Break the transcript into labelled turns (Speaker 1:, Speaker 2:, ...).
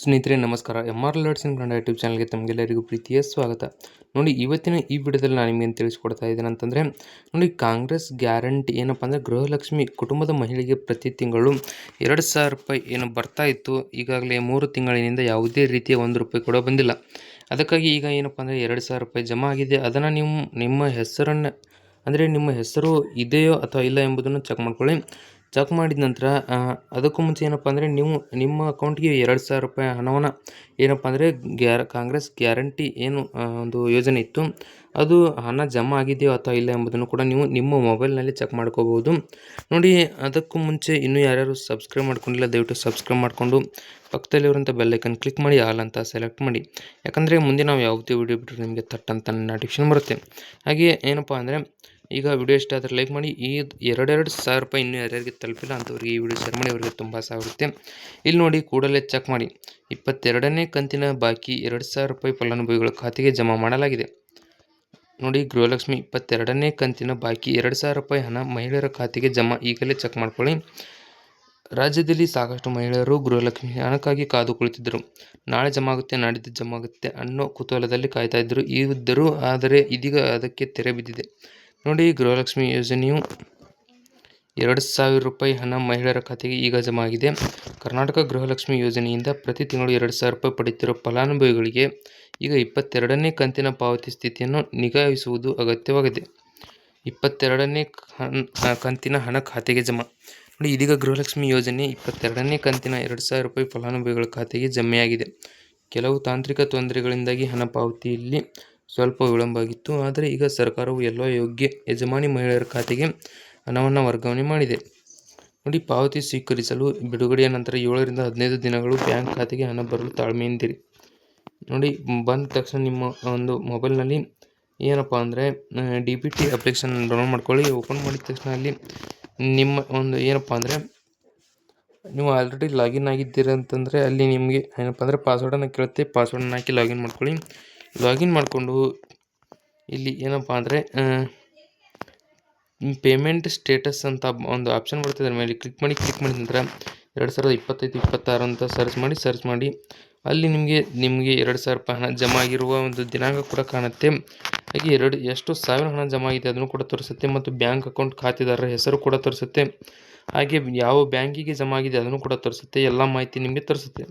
Speaker 1: ಸ್ನೇಹಿತರೆ, ನಮಸ್ಕಾರ. M R in Kannada YouTube ಚಾನಲ್ಗೆ ತಮಗೆಲ್ಲರಿಗೂ ಪ್ರೀತಿಯ ಸ್ವಾಗತ. ನೋಡಿ, ಇವತ್ತಿನ ಈ ವಿಡಿಯೋದಲ್ಲಿ ನಾನು ನಿಮಗೆ ತಿಳಿಸ್ಕೊಡ್ತಾ ಇದ್ದೇನೆ ಅಂತಂದರೆ, ನೋಡಿ, ಕಾಂಗ್ರೆಸ್ ಗ್ಯಾರಂಟಿ ಏನಪ್ಪ ಅಂದರೆ ಗೃಹಲಕ್ಷ್ಮಿ ಕುಟುಂಬದ ಮಹಿಳೆಗೆ ಪ್ರತಿ ತಿಂಗಳು ಎರಡು ಸಾವಿರ ರೂಪಾಯಿ ಏನು ಬರ್ತಾ ಇತ್ತು. ಈಗಾಗಲೇ ಮೂರು ತಿಂಗಳಿನಿಂದ ಯಾವುದೇ ರೀತಿಯ ಒಂದು ರೂಪಾಯಿ ಕೂಡ ಬಂದಿಲ್ಲ. ಅದಕ್ಕಾಗಿ ಈಗ ಏನಪ್ಪ ಅಂದರೆ ಎರಡು ಸಾವಿರ ರೂಪಾಯಿ ಜಮಾ ಆಗಿದೆ. ಅದನ್ನು ನೀವು ನಿಮ್ಮ ಹೆಸರನ್ನು, ಅಂದರೆ ನಿಮ್ಮ ಹೆಸರು ಇದೆಯೋ ಅಥವಾ ಇಲ್ಲ ಎಂಬುದನ್ನು ಚೆಕ್ ಮಾಡ್ಕೊಳ್ಳಿ. ಚೆಕ್ ಮಾಡಿದ ನಂತರ ಅದಕ್ಕೂ ಮುಂಚೆ ಏನಪ್ಪ ಅಂದರೆ ನೀವು ನಿಮ್ಮ ಅಕೌಂಟ್ಗೆ ಎರಡು ಸಾವಿರ ರೂಪಾಯಿ ಹಣವನ್ನು ಏನಪ್ಪ ಅಂದರೆ ಗ್ಯಾರ, ಕಾಂಗ್ರೆಸ್ ಗ್ಯಾರಂಟಿ ಏನು ಒಂದು ಯೋಜನೆ ಇತ್ತು, ಅದು ಹಣ ಜಮಾ ಆಗಿದೆಯೋ ಅಥವಾ ಇಲ್ಲ ಎಂಬುದನ್ನು ಕೂಡ ನೀವು ನಿಮ್ಮ ಮೊಬೈಲ್ನಲ್ಲಿ ಚೆಕ್ ಮಾಡ್ಕೋಬೋದು ನೋಡಿ, ಅದಕ್ಕೂ ಮುಂಚೆ ಇನ್ನೂ ಯಾರ್ಯಾರು ಸಬ್ಸ್ಕ್ರೈಬ್ ಮಾಡ್ಕೊಂಡಿಲ್ಲ, ದಯವಿಟ್ಟು ಸಬ್ಸ್ಕ್ರೈಬ್ ಮಾಡಿಕೊಂಡು ಪಕ್ಕದಲ್ಲಿರುವಂಥ ಬೆಲ್ಲೈಕನ್ ಕ್ಲಿಕ್ ಮಾಡಿ, ಆಲ್ ಅಂತ ಸೆಲೆಕ್ಟ್ ಮಾಡಿ. ಯಾಕಂದರೆ ಮುಂದೆ ನಾವು ಯಾವುದೇ ವಿಡಿಯೋ ಬಿಟ್ಟರೆ ನಿಮಗೆ ತಟ್ಟಂತ ನೋಟಿಫಿಕೇಶನ್ ಬರುತ್ತೆ. ಹಾಗೆ ಏನಪ್ಪ ಅಂದರೆ ಈಗ ವಿಡಿಯೋ ಇಷ್ಟ ಆದರೆ ಲೈಕ್ ಮಾಡಿ. ಈ ಎರಡೆರಡು ಸಾವಿರ ರೂಪಾಯಿ ಇನ್ನೂ ಯಾರ್ಯಾರಿಗೆ ತಲುಪಿಲ್ಲ ಅಂಥವ್ರಿಗೆ ಈ ವಿಡಿಯೋ ಶೇರ್ ಮಾಡಿ, ಅವರಿಗೆ ತುಂಬ ಸಾಗುತ್ತೆ ಇಲ್ಲಿ ನೋಡಿ ಕೂಡಲೇ ಚೆಕ್ ಮಾಡಿ. ಇಪ್ಪತ್ತೆರಡನೇ ಕಂತಿನ ಬಾಕಿ ಎರಡು ಸಾವಿರ ರೂಪಾಯಿ ಫಲಾನುಭವಿಗಳ ಖಾತೆಗೆ ಜಮಾ ಮಾಡಲಾಗಿದೆ. ನೋಡಿ ಗೃಹಲಕ್ಷ್ಮಿ, ಇಪ್ಪತ್ತೆರಡನೇ ಕಂತಿನ ಬಾಕಿ ಎರಡು ಸಾವಿರ ರೂಪಾಯಿ ಹಣ ಮಹಿಳೆಯರ ಖಾತೆಗೆ ಜಮಾ ಈಗಲೇ ಚೆಕ್ ಮಾಡ್ಕೊಳ್ಳಿ. ರಾಜ್ಯದಲ್ಲಿ ಸಾಕಷ್ಟು ಮಹಿಳೆಯರು ಗೃಹಲಕ್ಷ್ಮಿ ಹಣಕ್ಕಾಗಿ ಕಾದು ಕುಳಿತಿದ್ದರು ನಾಳೆ ಜಮಾ ಆಗುತ್ತೆ, ನಾಡಿದ್ದು ಜಮಾ ಆಗುತ್ತೆ ಅನ್ನೋ ಕುತೂಹಲದಲ್ಲಿ ಕಾಯ್ತಾ ಇದ್ದರು. ಇದ್ದರು ಆದರೆ ಇದೀಗ ಅದಕ್ಕೆ ತೆರೆ ಬಿದ್ದಿದೆ. ನೋಡಿ, ಗೃಹಲಕ್ಷ್ಮಿ ಯೋಜನೆಯು ಎರಡು ಸಾವಿರ ರೂಪಾಯಿ ಹಣ ಮಹಿಳೆಯರ ಖಾತೆಗೆ ಈಗ ಜಮಾ ಆಗಿದೆ ಕರ್ನಾಟಕ ಗೃಹಲಕ್ಷ್ಮಿ ಯೋಜನೆಯಿಂದ ಪ್ರತಿ ತಿಂಗಳು ಎರಡು ಸಾವಿರ ರೂಪಾಯಿ ಪಡೆಯುತ್ತಿರುವ ಫಲಾನುಭವಿಗಳಿಗೆ ಈಗ ಇಪ್ಪತ್ತೆರಡನೇ ಕಂತಿನ ಪಾವತಿ ಸ್ಥಿತಿಯನ್ನು ನಿಗಾಯಿಸುವುದು ಅಗತ್ಯವಾಗಿದೆ. ಇಪ್ಪತ್ತೆರಡನೇ ಕಂತಿನ ಹಣ ಖಾತೆಗೆ ಜಮಾ. ನೋಡಿ, ಇದೀಗ ಗೃಹಲಕ್ಷ್ಮಿ ಯೋಜನೆ ಇಪ್ಪತ್ತೆರಡನೇ ಕಂತಿನ ಎರಡು ಸಾವಿರ ರೂಪಾಯಿ ಫಲಾನುಭವಿಗಳ ಖಾತೆಗೆ ಜಮೆಯಾಗಿದೆ. ಕೆಲವು ತಾಂತ್ರಿಕ ತೊಂದರೆಗಳಿಂದಾಗಿ ಹಣ ಪಾವತಿಯಲ್ಲಿ ಸ್ವಲ್ಪ ವಿಳಂಬ ಆಗಿತ್ತು ಆದರೆ ಈಗ ಸರ್ಕಾರವು ಎಲ್ಲ ಯೋಗ್ಯ ಯಜಮಾನಿ ಮಹಿಳೆಯರ ಖಾತೆಗೆ ಹಣವನ್ನು ವರ್ಗಾವಣೆ ಮಾಡಿದೆ. ನೋಡಿ, ಪಾವತಿ ಸ್ವೀಕರಿಸಲು ಬಿಡುಗಡೆಯ ನಂತರ ಏಳರಿಂದ ಹದಿನೈದು ದಿನಗಳು ಬ್ಯಾಂಕ್ ಖಾತೆಗೆ ಹಣ ಬರಲು ತಾಳ್ಮೆಯಿಂದಿರಿ ನೋಡಿ, ಬಂದ ತಕ್ಷಣ ನಿಮ್ಮ ಒಂದು ಮೊಬೈಲ್ನಲ್ಲಿ ಏನಪ್ಪ ಅಂದರೆ D P T application download ಮಾಡ್ಕೊಳ್ಳಿ. ಓಪನ್ ಮಾಡಿದ ತಕ್ಷಣ ಅಲ್ಲಿ ನಿಮ್ಮ ಒಂದು ಏನಪ್ಪ ಅಂದರೆ, ನೀವು ಆಲ್ರೆಡಿ ಲಾಗಿನ್ ಆಗಿದ್ದೀರ ಅಂತಂದರೆ ಅಲ್ಲಿ ನಿಮಗೆ ಏನಪ್ಪ ಅಂದರೆ ಪಾಸ್ವರ್ಡನ್ನು ಕೇಳುತ್ತೆ. ಪಾಸ್ವರ್ಡನ್ನು ಹಾಕಿ ಲಾಗಿನ್ ಮಾಡ್ಕೊಳ್ಳಿ. ಲಾಗಿನ್ ಮಾಡಿಕೊಂಡು ಇಲ್ಲಿ ಏನಪ್ಪ ಅಂದರೆ ಪೇಮೆಂಟ್ ಸ್ಟೇಟಸ್ ಅಂತ ಒಂದು ಆಪ್ಷನ್ ಬರ್ತದೆ ಅದ್ರ ಮೇಲೆ ಕ್ಲಿಕ್ ಮಾಡಿ ಕ್ಲಿಕ್ ಮಾಡಿದ ನಂತರ ಎರಡು ಸಾವಿರದ ಇಪ್ಪತ್ತೈದು, ಇಪ್ಪತ್ತಾರು ಅಂತ ಸರ್ಚ್ ಮಾಡಿ ಸರ್ಚ್ ಮಾಡಿ. ಅಲ್ಲಿ ನಿಮಗೆ ನಿಮಗೆ ಎರಡು ಸಾವಿರ ರೂಪಾಯಿ ಹಣ ಜಮಾ ಆಗಿರುವ ಒಂದು ದಿನಾಂಕ ಕೂಡ ಕಾಣುತ್ತೆ. ಹಾಗೆ ಎರಡು, ಎಷ್ಟು ಸಾವಿರ ಹಣ ಜಮಾ ಆಗಿದೆ ಅದನ್ನು ಕೂಡ ತೋರಿಸುತ್ತೆ ಮತ್ತು ಬ್ಯಾಂಕ್ ಅಕೌಂಟ್ ಖಾತೆದಾರರ ಹೆಸರು ಕೂಡ ತೋರಿಸುತ್ತೆ. ಹಾಗೆ ಯಾವ ಬ್ಯಾಂಕಿಗೆ ಜಮಾ ಆಗಿದೆ ಅದನ್ನು ಕೂಡ ತೋರಿಸುತ್ತೆ. ಎಲ್ಲ ಮಾಹಿತಿ ನಿಮಗೆ ತೋರಿಸುತ್ತೆ.